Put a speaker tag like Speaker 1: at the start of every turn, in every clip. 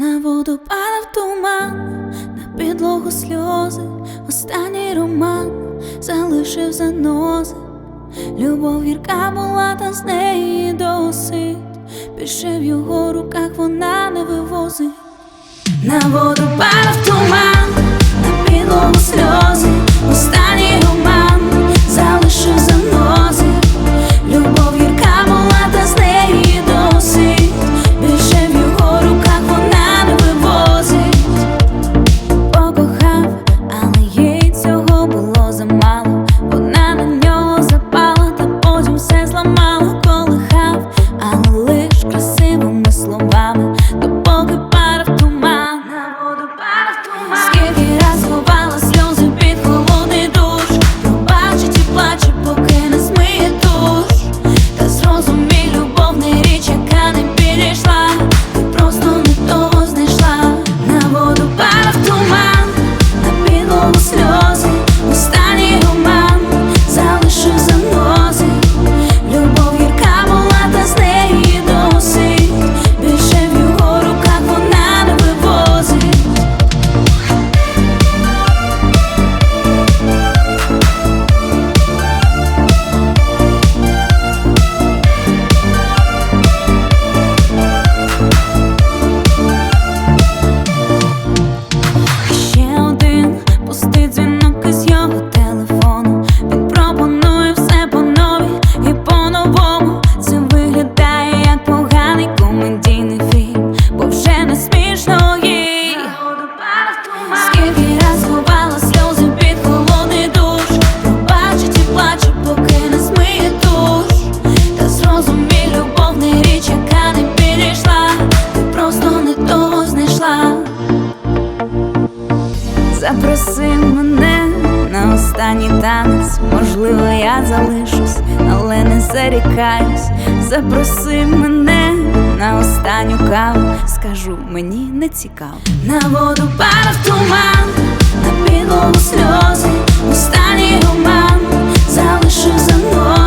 Speaker 1: На воду падав туман, на підлогу сльози, останній роман залишив занози. Любов гірка була, та з неї досить. Більше в його руках вона не вивозить. На воду падав туман, на підлогу сльози, останній Запроси мене на останню каву, скажу, мені не цікаво. На воду падав туман, на підлогу сльози, останній роман залишив за Любов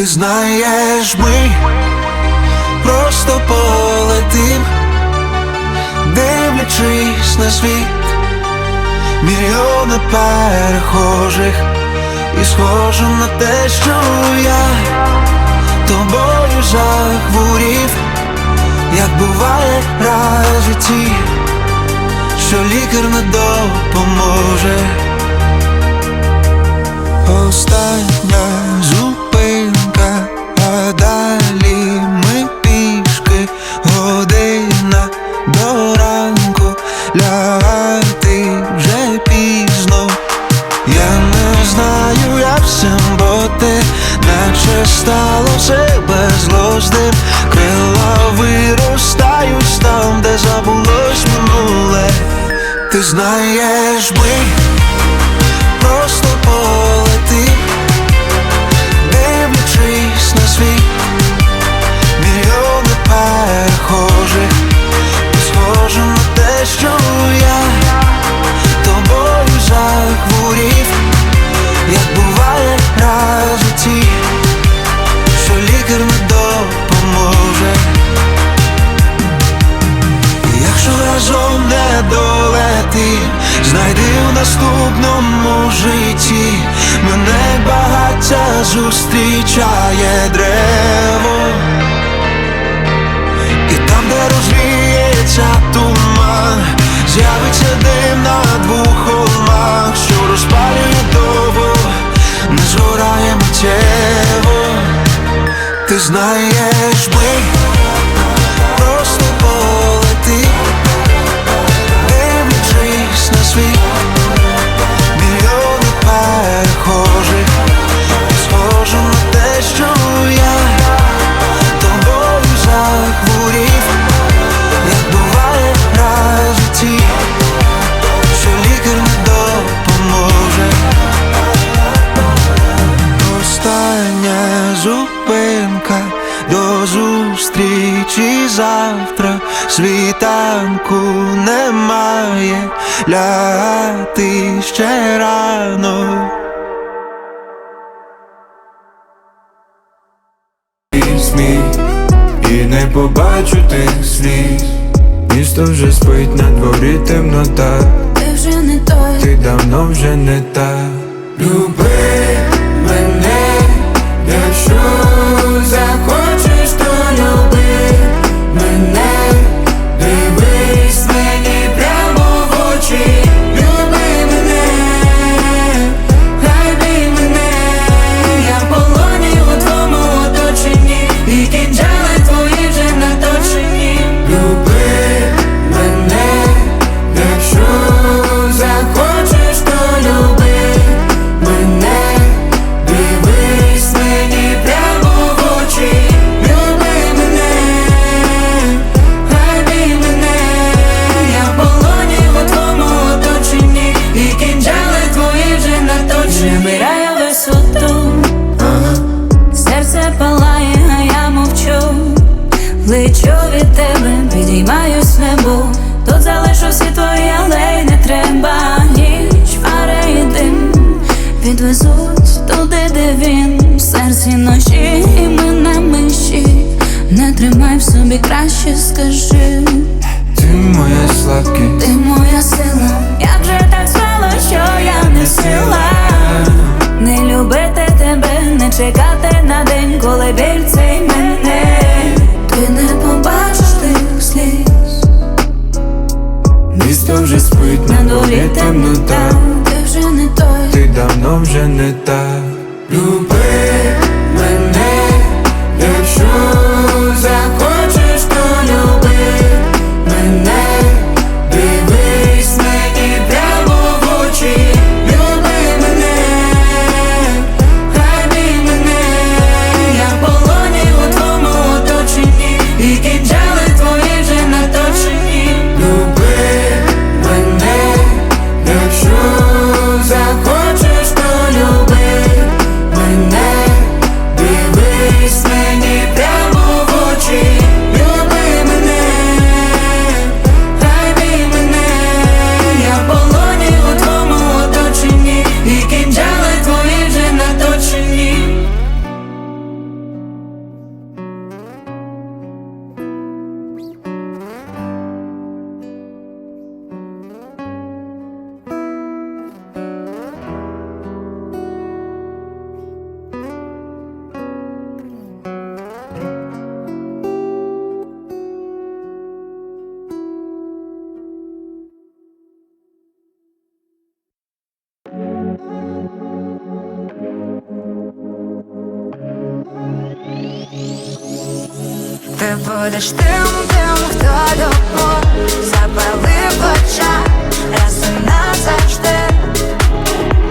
Speaker 2: Ти знаєш, ми просто полетим, дивлячись на світ, мільйони перехожих, і схоже на те, що я тобою захворів, як буває раз в житті, що лікар не допоможе. Остання далі ми пішки година до ранку лягати вже пізно. Я не знаю, як всім бути, наче стало все безглуздим Крила виростають там, де забулось минуле. Ти знаєш, ми знайди в наступному житті мене багаття зустрічає древо, і там, де розвіється туман, з'явиться дим на двох холмах, що розпалює довго, не згорає миттєво. Ти знаєш, ми зупинка, до зустрічі завтра
Speaker 3: світанку немає, ляти ще рано. Сміх, і не побачу тих сліз, місто вже спить на дворі темнота.
Speaker 4: Ти вже не той,
Speaker 3: ти давно вже не та люби.
Speaker 4: Будеш тим, тим, хто любов запалив в очах раз і назавжди.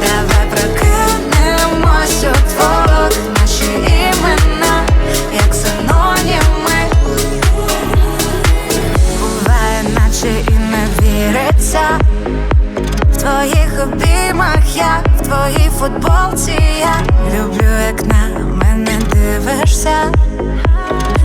Speaker 4: Давай прокинемось у двох наші імена, як синоніми. Буває, наче і не віриться. В твоїх обіймах я, в твоїй футболці я люблю, як на мене дивишся.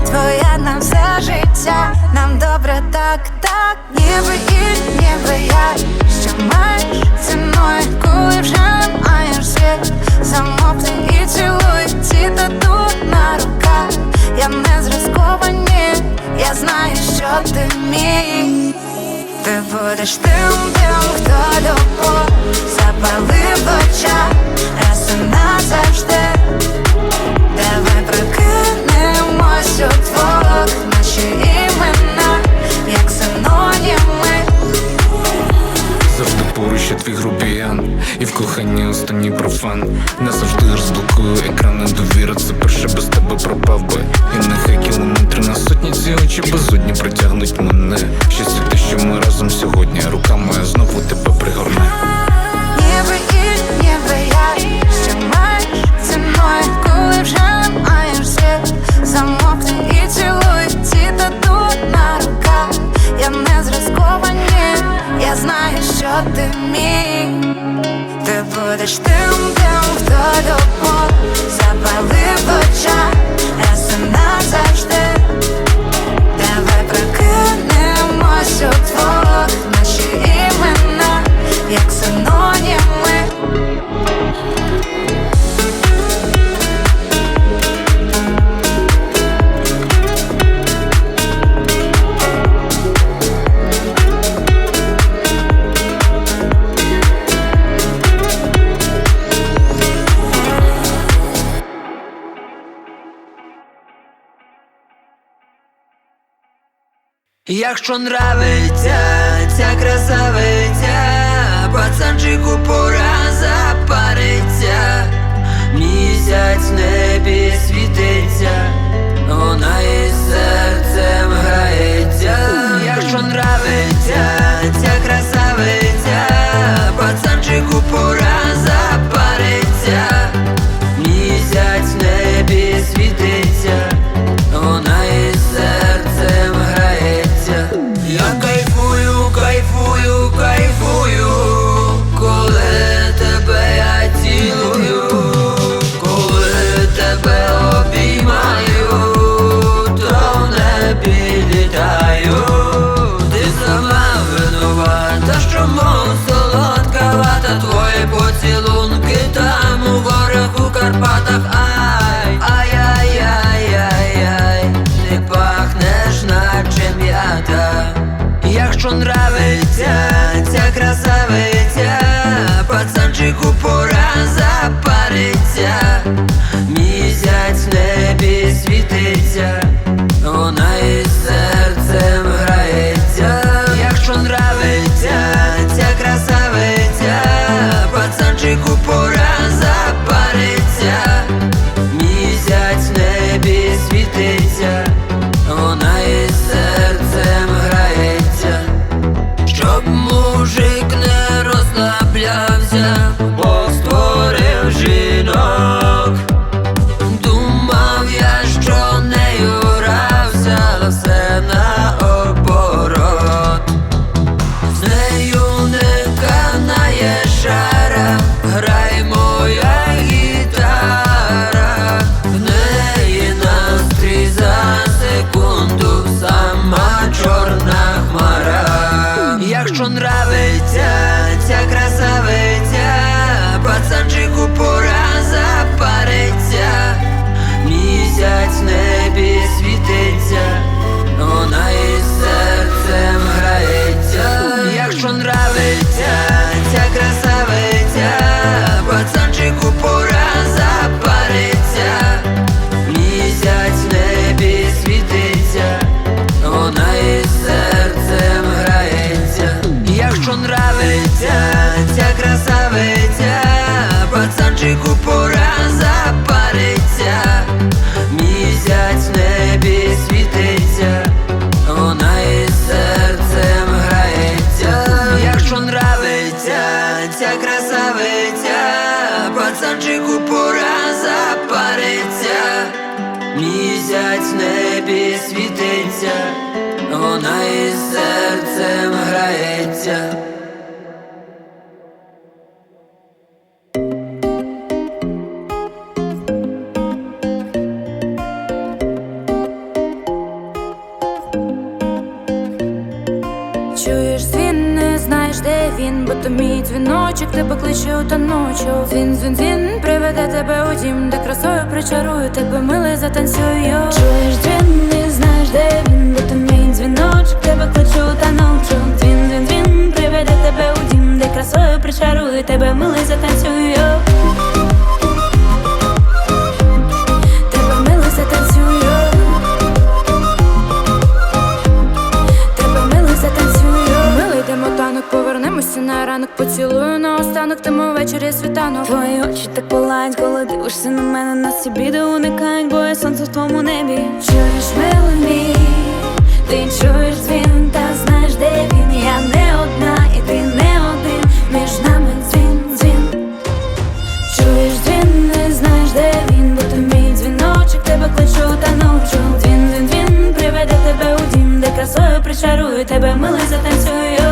Speaker 4: Твоя на все життя, нам добре так, так, ніби і ніби я, що маєш ціною, коли вже не маєш світ. Замовкни і цілуй. Ці тату на руках. Я не зразковані, я знаю, що ти мій. Ти будеш тим, тим, хто любов запалив в очах. Раз і назавжди. Давай прокинемось у двох наші імена, як синоніми.
Speaker 5: Завжди поруч я твій грубіян І в коханні останній профан. Не завжди розблокую екрани довіра Це перше без тебе пропав би. І нехай кілометри на сотні ці очі безодні притягнуть мене. Те, що ми разом сьогодні Рука моя знову тебе пригорне.
Speaker 4: Ніби і ніби я, що маєш ціною, коли вже і цілують ці тату на руках. Я не зразкова, ні, я знаю, що ти мій, ти будеш тим, тим, хто любов запалив в очах, раз і назавжди. Давай прокинемось
Speaker 6: удвох, наші імена, як синонім Якщо нравиться ця красавиця, пацанчику пора запариться, місяць в небі світиться, вона із пацанчику пора запариться, шара, вона із серцем грається.
Speaker 1: Чуєш дзвін, не знаєш, де він, бо то мій дзвіночок тебе кличе у таночок. Дзвін, дзвін, дзвін, приведе тебе у дім, де красою причарую тебе, милий затанцюю. Чуєш дзвін, не знаєш, де він, бо то мій дзвіночок тебе кличе у таночок. Дзвін, дзвін, дзвін, приведе тебе у дім, де красою причарую тебе, милий затанцюю. Тебе милий затанцюю. Тебе милий затанцюю Милий йдемо танок, повернемося на ранок Поцілую на останок, тому ввечері світанок Твої очі так палають, коли дивишся на мене Нас ці біди уникають, бо я сонце в твоєму небі Чуєш милий мій, ти чуєш дзвін Та знаєш, де він, я не одна і ти не один. Між нами дзвін, дзвін. Чуєш дзвін, не знаєш, де він, бо то мій дзвіночок тебе кличу та ночу. Дзвін, дзвін, дзвін, приведе тебе у дім, де красою причарую тебе, милий затанцюю.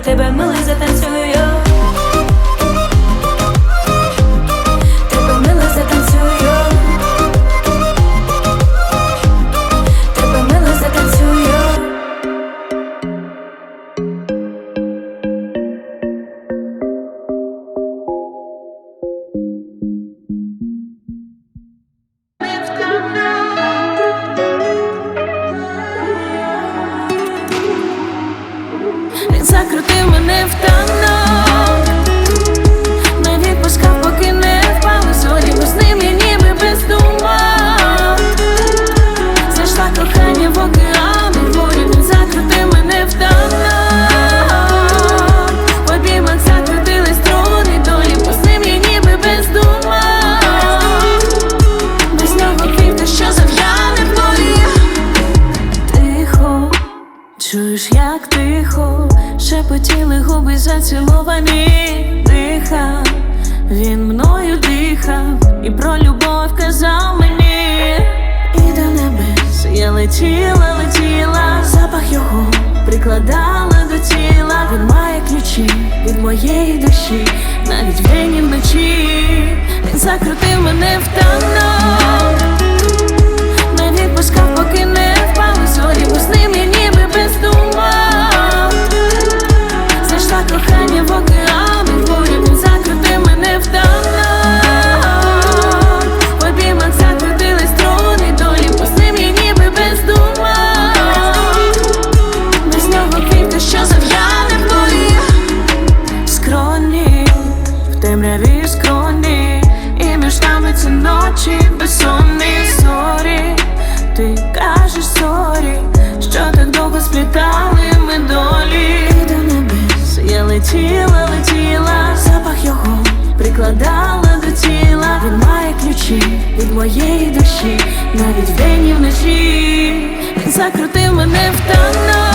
Speaker 1: Тебе, милий затанцюю. закрутить με φτάνω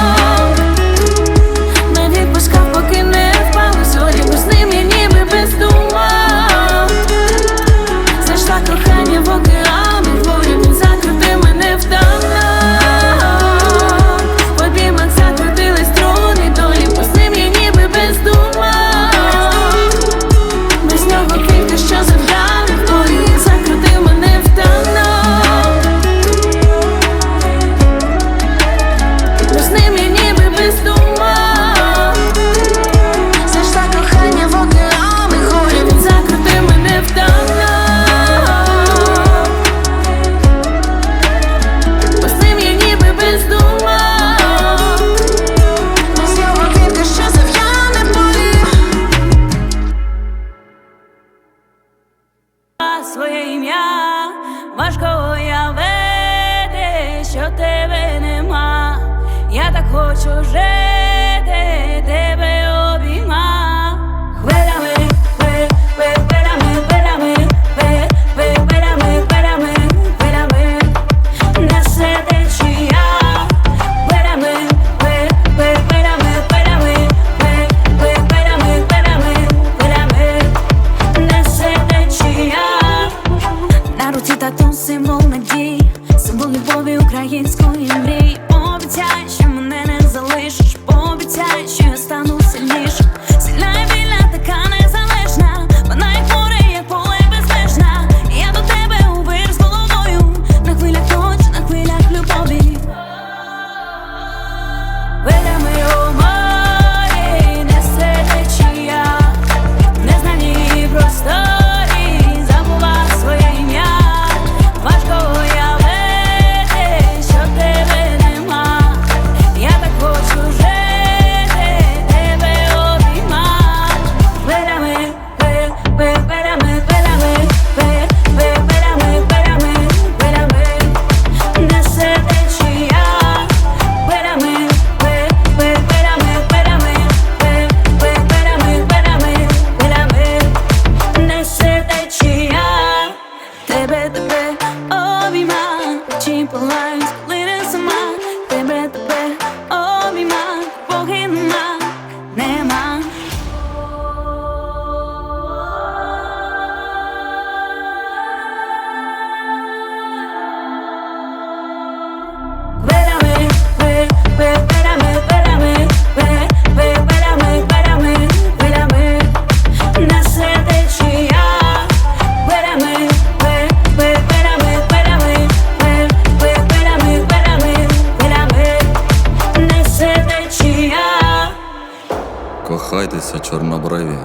Speaker 7: Кохайтеся, чорнобриві,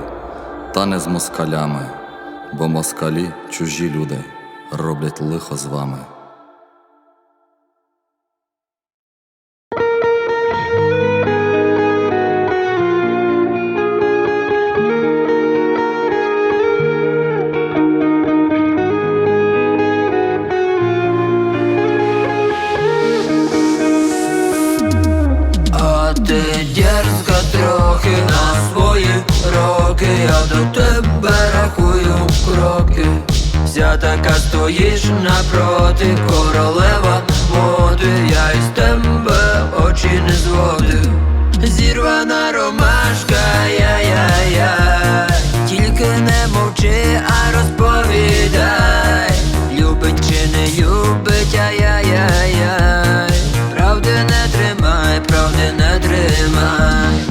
Speaker 7: та не з москалями, бо москалі чужі люди роблять лихо з вами.
Speaker 6: напроти королева моди, я із тебе очі не зводив, зірвана ромашка, я-я-я тільки не мовчи, а розповідай, любить чи не любить, ай-яй-яй, правди не тримай, правди не тримай.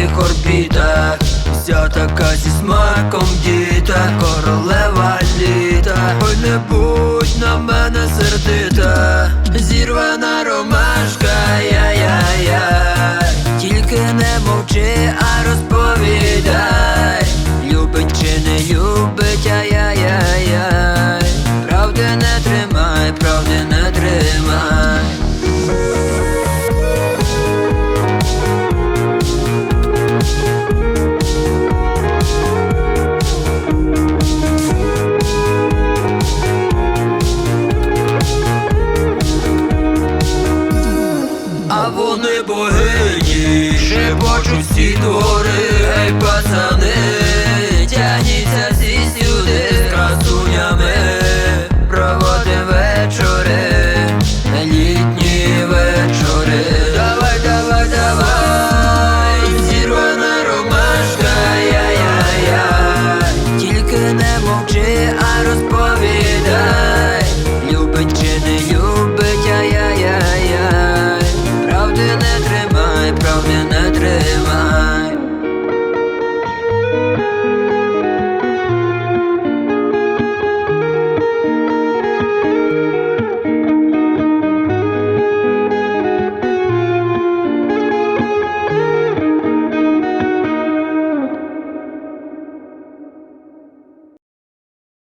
Speaker 6: Любовних орбітах. Вся така зі смаком діта, королева літа. Ой, не будь на мене сердита, зірвана ромашка, я-я-я. Тільки не мовчи, а розповідай. Любить чи не любить, ай-яй-яй Правди не тримай, правди не Титуры, эй, пацаны